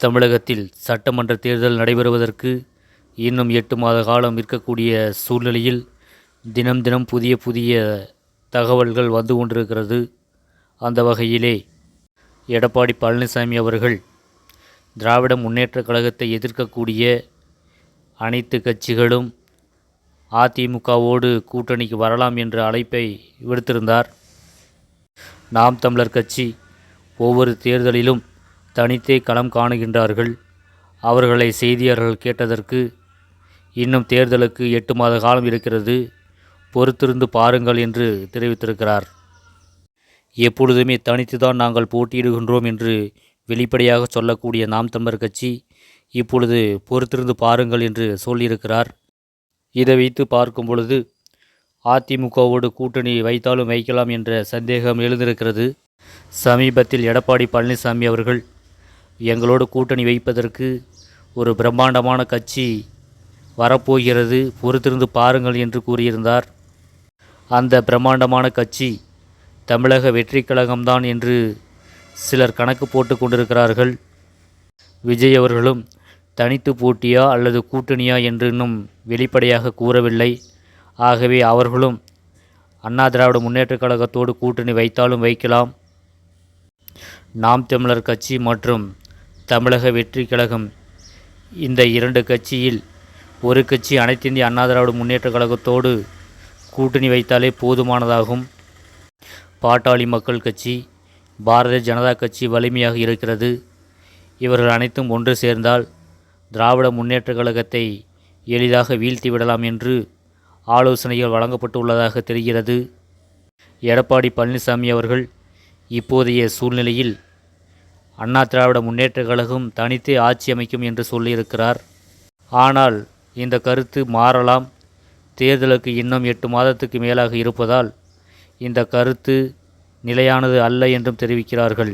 தமிழகத்தில் சட்டமன்ற தேர்தல் நடைபெறுவதற்கு இன்னும் எட்டு மாத காலம் இருக்கக்கூடிய சூழ்நிலையில் தினம் தினம் புதிய புதிய தகவல்கள் வந்து கொண்டிருக்கிறது. அந்த வகையிலே எடப்பாடி பழனிசாமி அவர்கள் திராவிட முன்னேற்ற கழகத்தை எதிர்க்கக்கூடிய அனைத்து கட்சிகளும் அதிமுகவோடு கூட்டணிக்கு வரலாம் என்ற அழைப்பை விடுத்திருந்தார். நாம் தமிழர் கட்சி ஒவ்வொரு தேர்தலிலும் தனித்தே களம் காணுகின்றார்கள். அவர்களை செய்தியாளர்கள் கேட்டதற்கு இன்னும் தேர்தலுக்கு எட்டு மாத காலம் இருக்கிறது. பொறுத்திருந்து பாருங்கள் என்று தெரிவித்திருக்கிறார். எப்பொழுதுமே தனித்துதான் நாங்கள் போட்டியிடுகின்றோம் என்று வெளிப்படையாக சொல்லக்கூடிய நாம் தமிழர் கட்சி இப்பொழுது பொறுத்திருந்து பாருங்கள் என்று சொல்லியிருக்கிறார். இதை வைத்து பார்க்கும் பொழுது அதிமுகவோடு கூட்டணி வைத்தாலும் வைக்கலாம் என்ற சந்தேகம் எழுந்திருக்கிறது. சமீபத்தில் எடப்பாடி பழனிசாமி அவர்கள் எங்களோடு கூட்டணி வைப்பதற்கு ஒரு பிரம்மாண்டமான கட்சி வரப்போகிறது. பொறுத்திருந்து பாருங்கள் என்று கூறியிருந்தார். அந்த பிரம்மாண்டமான கட்சி தமிழக வெற்றி கழகம்தான் என்று சிலர் கணக்கு போட்டு கொண்டிருக்கிறார்கள். விஜய் அவர்களும் தனித்து போட்டியா அல்லது கூட்டணியா என்று இன்னும் வெளிப்படையாக கூறவில்லை. ஆகவே அவர்களும் அண்ணா திராவிட முன்னேற்றக் கழகத்தோடு கூட்டணி வைத்தாலும் வைக்கலாம். நாம் தமிழர் கட்சி மற்றும் தமிழக வெற்றி கழகம். இந்த இரண்டு கட்சியில் ஒரு கட்சி அனைத்திந்திய அண்ணா திராவிட கழகத்தோடு கூட்டணி வைத்தாலே போதுமானதாகும். பாட்டாளி மக்கள் கட்சி பாரதிய ஜனதா கட்சி வலிமையாக இருக்கிறது. இவர்கள் அனைத்தும் ஒன்று சேர்ந்தால் திராவிட முன்னேற்றக் கழகத்தை எளிதாக வீழ்த்தி விடலாம் என்று ஆலோசனைகள் வழங்கப்பட்டு உள்ளதாக தெரிகிறது. எடப்பாடி பழனிசாமி அவர்கள் இப்போதைய சூழ்நிலையில் அண்ணா திராவிட முன்னேற்றக் கழகம் தனித்தே ஆட்சி அமைக்கும் என்று சொல்லியிருக்கிறார். ஆனால் இந்த கருத்து மாறலாம். தேர்தலுக்கு இன்னும் எட்டு மாதத்துக்கு மேலாக இருப்பதால் இந்த கருத்து நிலையானது அல்ல என்றும் தெரிவிக்கிறார்கள்.